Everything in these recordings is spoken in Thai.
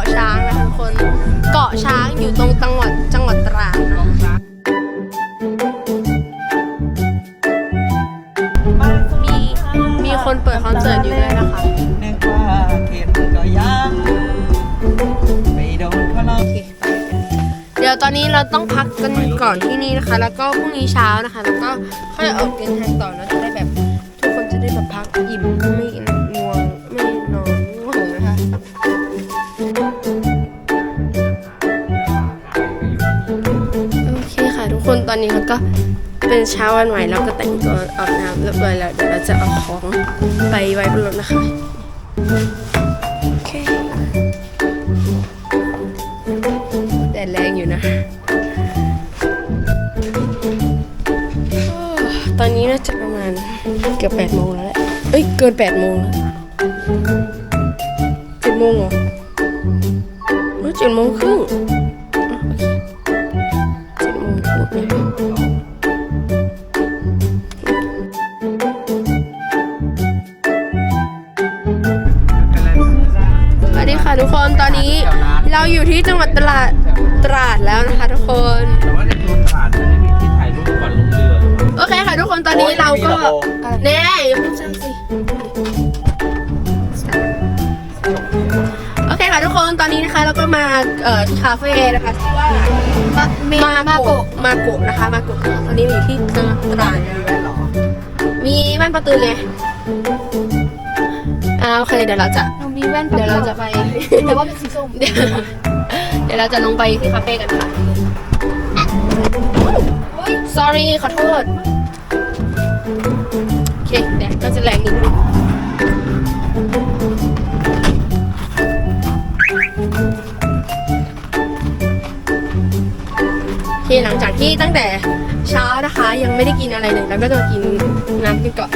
าจะไปเกาะช้างนะคะทุกคน เกาะช้างอยู่ตรงจังหวัดจังหวัดตราดนะคะมีมีคนเปิดคอนเสิร์ตอยู่ด้วยนะคะนึกว่าเข็ดก็ยังไม่โดนเขาลองเดี๋ยวตอนนี้เราต้องพักกันก่อนที่นี่นะคะ แล้วก็พรุ่งนี้เช้านะคะ แล้วก็ค่อยออกเดินทางต่อเนอะจะได้แบบทุกคนจะได้แบบพักอิ่มไม่ อนนี้เราก็เป็นเช้าวันใหม่เราก็แต่งตัวอาบน้ำเรียบร้อยแล้วเดี๋ยวเราจะเอาของไปไว้บนรถนะคะโอเคแดดแรงอยู่นะโอ้ตอนนี้น่าจะประมาณเกือบแปดโมงแล้วแหละเอ้ยเกินแปดโมงแล้วเจ็ดโมงเหรอเอ้ยเจ็ดโมงครึ่ง เราอยู่ที่จังหวัดตราดตราดแล้วนะคะทุกคน แต่ว่าในตัวตลาดมันไม่มีที่ถ่ายรูปก่อนลงเรือ โอเคค่ะทุกคนตอนนี้เราก็แน่อย่าเพิ่งสร้างสิโอเคค่ะทุกคนตอนนี้นะคะเราก็มาเอ่อที่คาเฟ่นะคะชื่อว่ามาเมมามาโกะโกะมาโกะนะคะ มาโกะตอนนี้อยู่ที่จังหวัดตราดมีบ้านประตูไงอ่าโอเคเดี๋ยวเราจะเรา มีแว่นเดี๋ยวเราจะไปแต่ว่าเป็นสีส้มเดี๋ยวเดี๋ยวเราจะลงไปที่คาเฟ่กันค่ะ sorry ขอโทษ โอเคเดี๋ยวก็จะแรงนิดนึงโอเคหลังจากที่ตั้งแต่เช้านะคะ ยังไม่ได้กินอะไรเลยแล้วก็จะมากินน้ำกันก่อน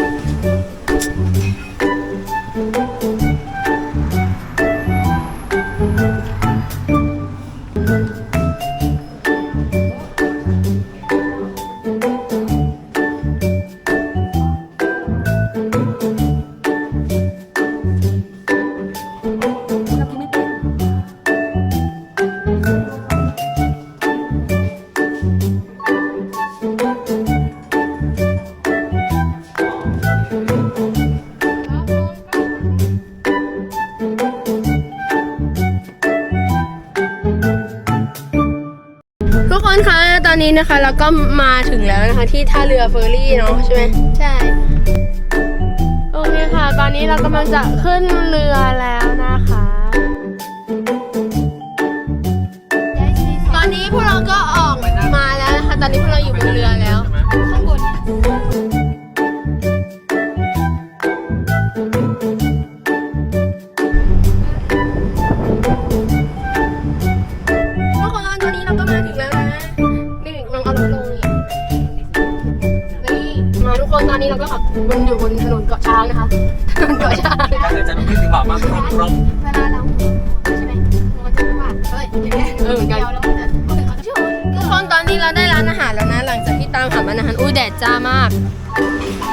นนี้นะคะเราก็มาถึงแล้วนะคะที่ท่าเรือเฟอร์รี่เนาะใช่ไหมใช่ โอเคค่ะ ตอนนี้เรากำลังจะขึ้นเรือแล้วนะ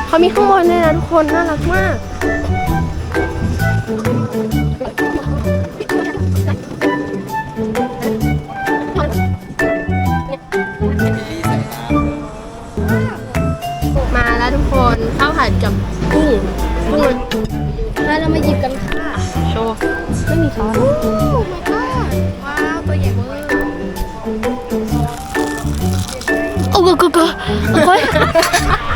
เขามีข้างบนด้วยนะทุกคนน่ารักมาก มาแล้วทุกคนข้าวผัดกับกุ้งกุ้งแล้วเรามาหยิบกันค่ะโชว์ไม่มีซอสโอ้ my god ว้าวตัวใหญ่เวอร์โอ้โหโอ้โหต้อง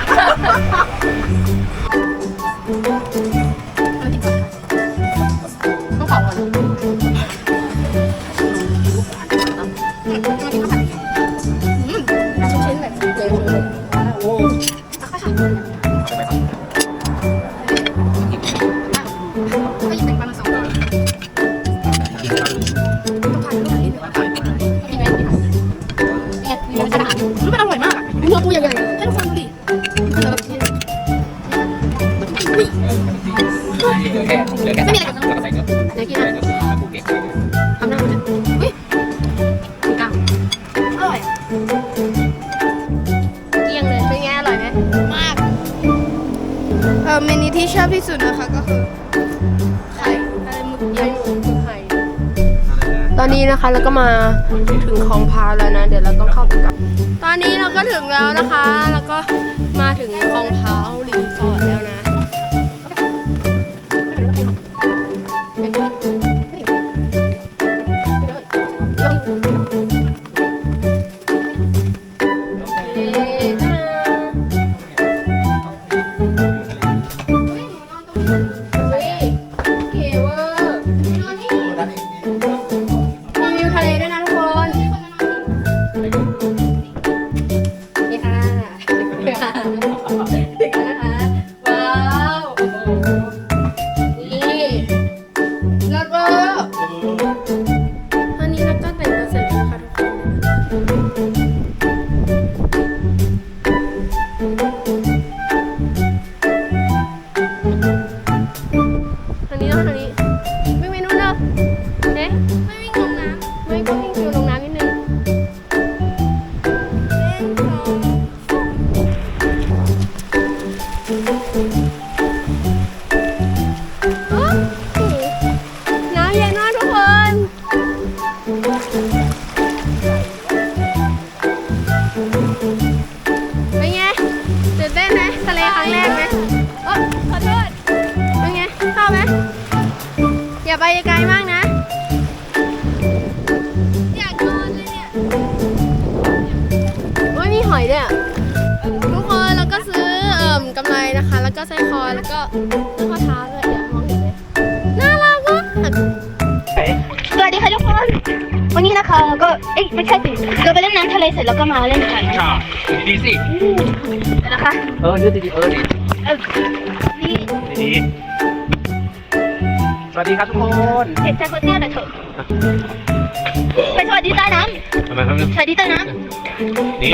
เนื้อเดี๋ยวกินใส่นะเนื้อปูเก็บทำหน้ามันจะอุ้ยมีกล้างอร่อยเกลี้ยงเลยเป็นไงอร่อยไหมมากอเมนูที่ชอบที่สุดนะคะก็คือไข่ไข่หมึกย่างคือไข่ตอนนี้นะคะเราก็มาถึงคลองพาวแล้วนะ เดี๋ยวเราต้องเข้าไปกันตอนนี้เราก็ถึงแล้วนะคะ นะคะ แล้วก็สร้อยคอแล้วก็เสื้อข้อเท้าด้วยเดี๋ยวมองเห็นไหมน่ารักมากสวัสดีค่ะทุกคน วันนี้นะคะเราก็เอ๊ะไม่ใช่สิเราไปเล่นน้ำทะเลเสร็จแล้วก็มาเล่นกันค่ะดีสินะคะเออยืดดีๆเออดีเออนี่ดีสวัสดีครับทุกคนเห็นใจคนเตี้ยหน่อยเถอะไปสวัสดีใต้น้ทำไมครับำสวัสดีใต้น้นี่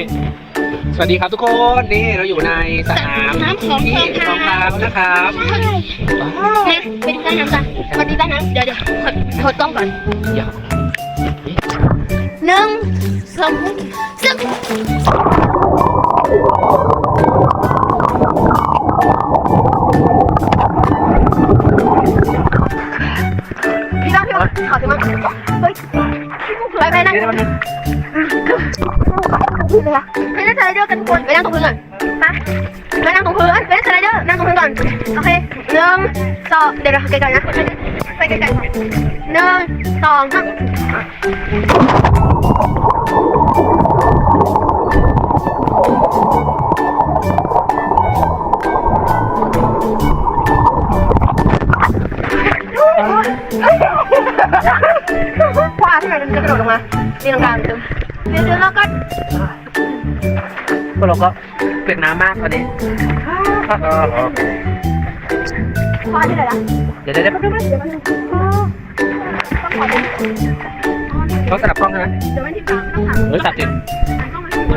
สวัสดีครับทุกคนนี่เราอยู่ในสนามน้ำของที่คลองคลพาองพาวนะครับำใช่มาไปดูใต้น้ำกันสวัสดีใต้น้ำเดี๋ยวเดี๋ยวกดกดกล้องก่อนอย่าหนึ่งสองสามพี่ต้องพี่ต้องขอถือมาเฮ้ยไปไปนั่งเดี๋ยวมันพื้ นเลยอะไปเล่งสไลเดอร์กันทุกคนไปนั่งตรงพื้นก่อนไปไปนั่งตรงพื้นไปนั่งสไลเดอร์นั่งตรงพื้นก่อน โอเคหนึ่งสองเดี๋ยวเราไกลๆนะ ไปไกลๆก่อนหนึ่งสองสาม กเราก็เปียกน้ำมากตอนนี้คว้าที่ไหนล่ะเดี๋ยวเดี๋ยวเดี๋ยวแป๊บนึงเดี๋ยวมันต้องขอดูเขาสลับกล้องใช่ไหมเดี๋ยวมันที่กลางต้องถามเฮ้ยสับจิตต้องมาที่ไหน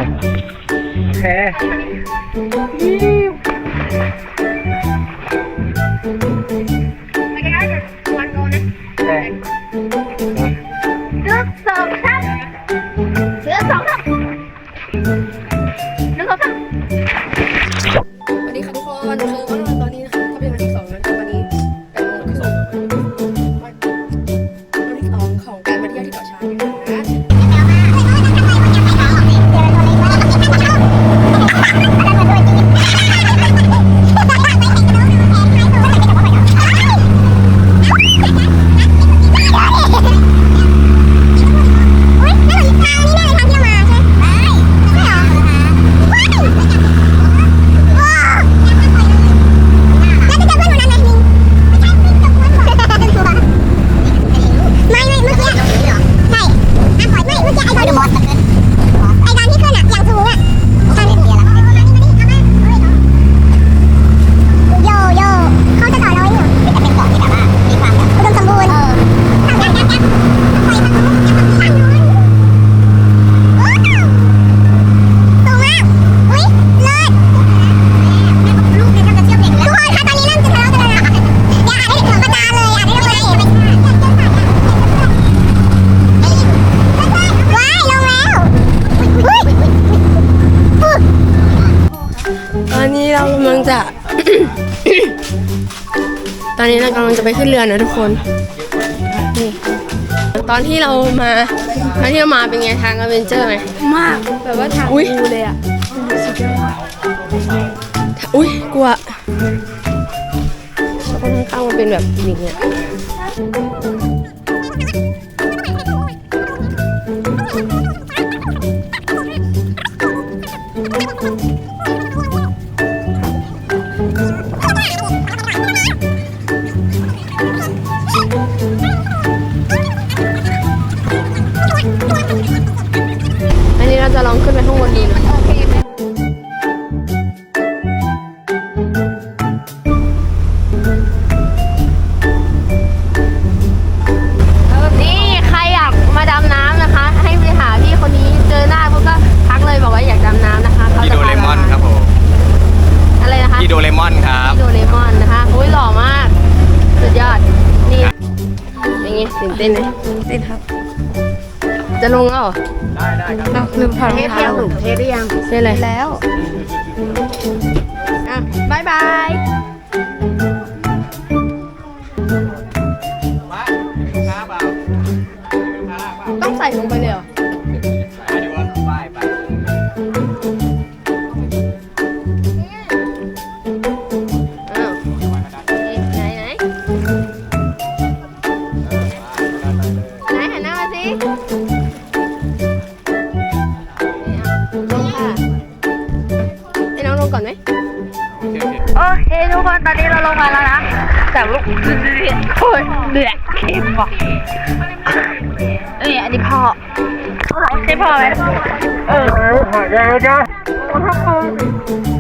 โอเค จะไปขึ้นเรือนะทุกคน นี่ ตอนที่เรามาตอนที่เรามาเป็นไงทางอเวนเจอร์ไหมมากแบบว่าทางอุ๊ยดูเลยอะอุ้ยกลัวแล้วก็ข้างๆมันเป็นแบบอย่างเงี้ย จะลองขึ้นไปข้างบนดู ยังเทสเลยแล้วอะบายบายมาช้าเปล่าช้าเปล่าต้องใส่ลงไปเลยเหรอ อนไหมโอเคทุกคนตอนนี้เราลงมาแล้วนะ แต่ลูกเลือดโอ้ยเดือดเค็มว่ะเอ้ยอันนี้พอใช่พอไหมเออเดี๋ยวเดี๋ยวเจ็บ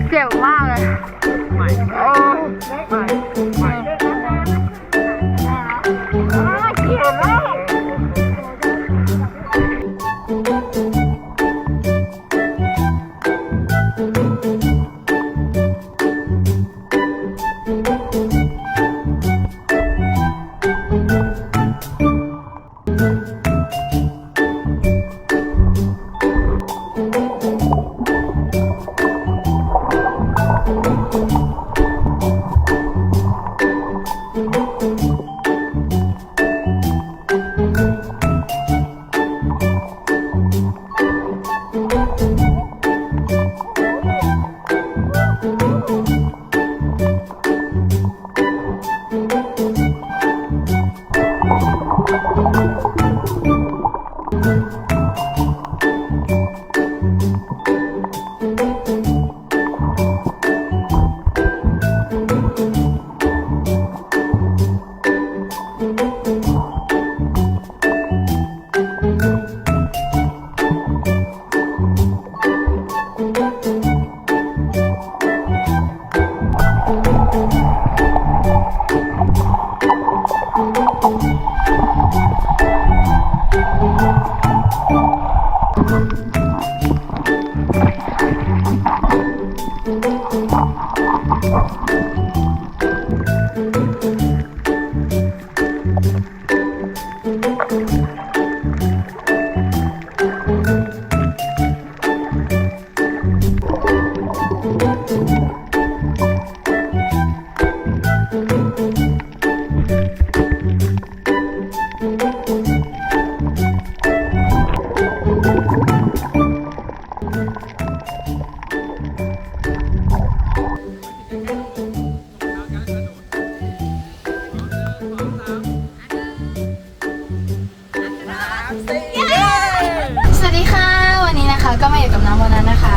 ก็มาอยู่กับน้ำวันนั้นนะคะ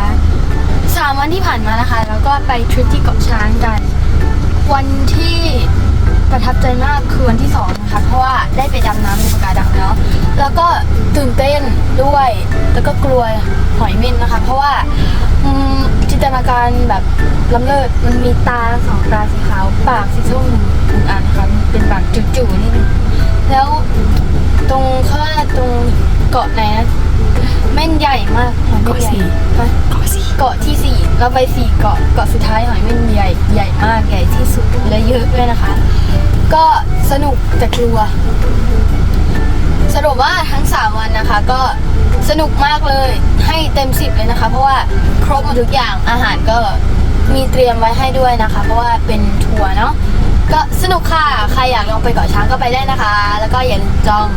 สามวันที่ผ่านมานะคะ แล้วก็ไปทริปที่เกาะช้างกัน วันที่ประทับใจมากคือวันที่สองนะคะเพราะว่าได้ไปดำน้ำในปะการังแล้วแล้วก็ตื่นเต้นด้วย แล้วก็กลัวหอยเม่นนะคะ เพราะว่าจินตนาการแบบล้ำเลิศมันมีตาสองตาสีขาวปากสีส้มหนึ่งอันนะคะเป็นปากจู่ๆนิดนึงแล้วตรงขาเรียกว่าตรงเกาะไหนนะแม่นใหญ่มาก เม่นใหญ่ฮะเกาะสี่เกาะที่สี่เราไปสี่เกาะเกาะสุดท้ายหอยเม่นใหญ่ใหญ่มากใหญ่ที่สุดและเยอะด้วยนะคะ ก็สนุกแต่กลัว สรุปว่าทั้ง3วันนะคะ ก็สนุกมากเลยให้เต็มสิบเลยนะคะ เพราะว่าครบหมดทุกอย่างอาหารก็มีเตรียมไว้ให้ด้วยนะคะ เพราะว่าเป็นทัวร์เนาะก็สนุกค่ะ ใครอยากลงไปเกาะช้างก็ไปได้นะคะ แล้วก็อย่าลืมจอง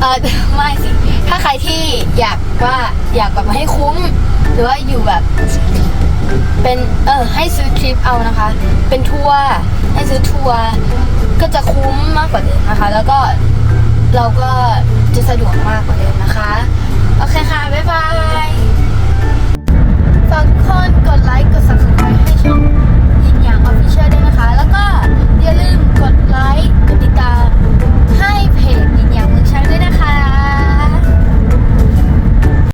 เออไม่สิ ถ้าใครที่อยากว่าอยากกลับมาให้คุ้ม หรือว่าอยู่แบบ เป็นเออให้ซื้อทริปเอานะคะ เป็นทัวร์ให้ซื้อทัวร์ก็จะคุ้มมากกว่าเดิมนะคะ แล้วก็เราก็จะสะดวกมากกว่าเดิมนะคะ โอเคค่ะ บ๊ายบายฝากทุกคนกดไลค์ กด subscribe ให้ช่องยินหยางออฟฟิเชียลด้วยนะคะ แล้วก็อย่าลืมกดไลค์ กดติดตามให้เพจ